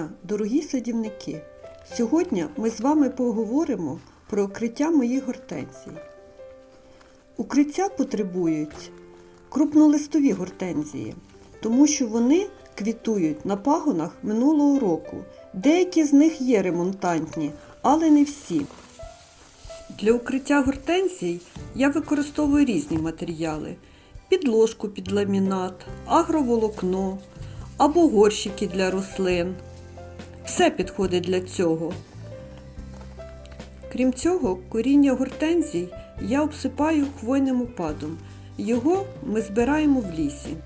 дня, дорогі садівники! Сьогодні ми з вами поговоримо про укриття моїх гортензій. Укриття потребують крупнолистові гортензії, тому що вони квітують на пагонах минулого року. Деякі з них є ремонтантні, але не всі. Для укриття гортензій я використовую різні матеріали: підложку під ламінат, агроволокно або горщики для рослин. Все підходить для цього. Крім цього, коріння гортензій я обсипаю хвойним опадом. Його ми збираємо в лісі.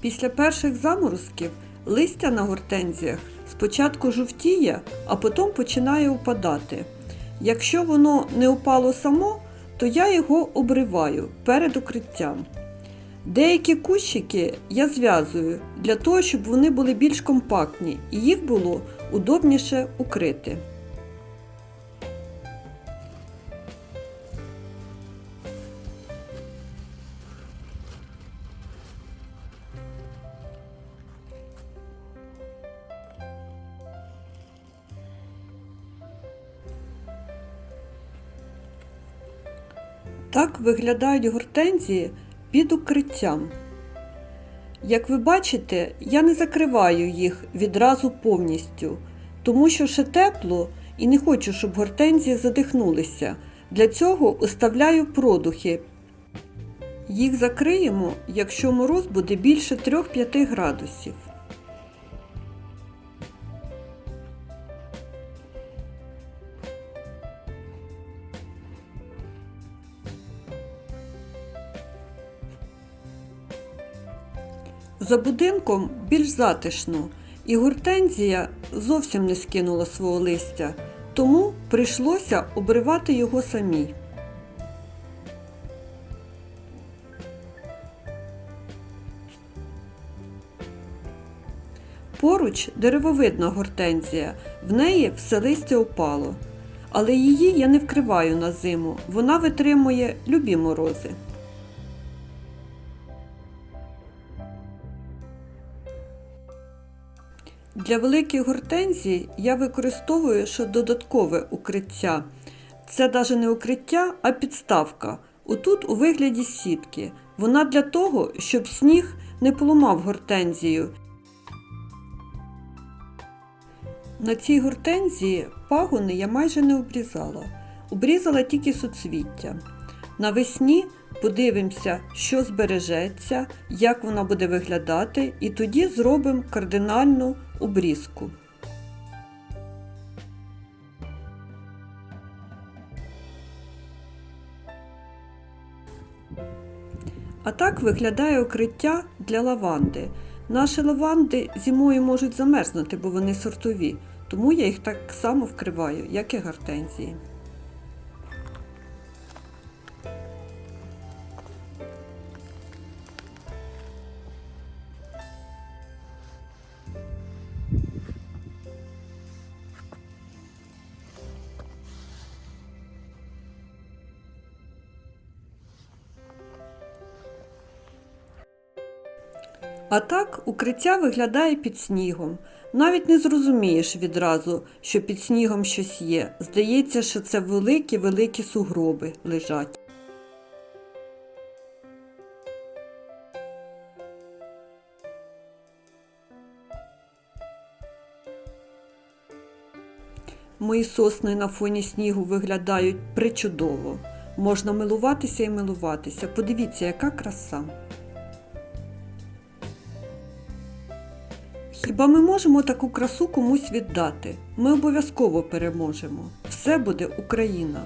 Після перших заморозків листя на гортензіях спочатку жовтіє, а потім починає опадати. Якщо воно не упало само, то я його обриваю перед укриттям. Деякі кущики я зв'язую для того, щоб вони були більш компактні і їх було удобніше укрити. Так виглядають гортензії під укриттям. Як ви бачите, я не закриваю їх відразу повністю, тому що ще тепло і не хочу, щоб гортензії задихнулися. Для цього оставляю продухи. Їх закриємо, якщо мороз буде більше 3-5 градусів. За будинком більш затишно, і гортензія зовсім не скинула свого листя, тому прийшлося обривати його самій. Поруч деревовидна гортензія, в неї все листя опало. Але її я не вкриваю на зиму, вона витримує любі морози. Для великих гортензій я використовую ще додаткове укриття. Це навіть не укриття, а підставка. Отут у вигляді сітки. Вона для того, щоб сніг не поламав гортензію. На цій гортензії пагони я майже не обрізала. Обрізала тільки суцвіття. Навесні подивимося, що збережеться, як вона буде виглядати, і тоді зробимо кардинальну обрізку. А так виглядає укриття для лаванди. Наші лаванди зимою можуть замерзнути, бо вони сортові, тому я їх так само вкриваю, як і гортензії. А так укриття виглядає під снігом. Навіть не зрозумієш відразу, що під снігом щось є. Здається, що це великі-великі сугроби лежать. Мої сосни на фоні снігу виглядають причудово. Можна милуватися і милуватися. Подивіться, яка краса. Хіба ми можемо таку красу комусь віддати? Ми обов'язково переможемо. Все буде Україна.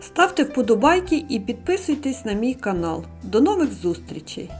Ставте вподобайки і підписуйтесь на мій канал. До нових зустрічей!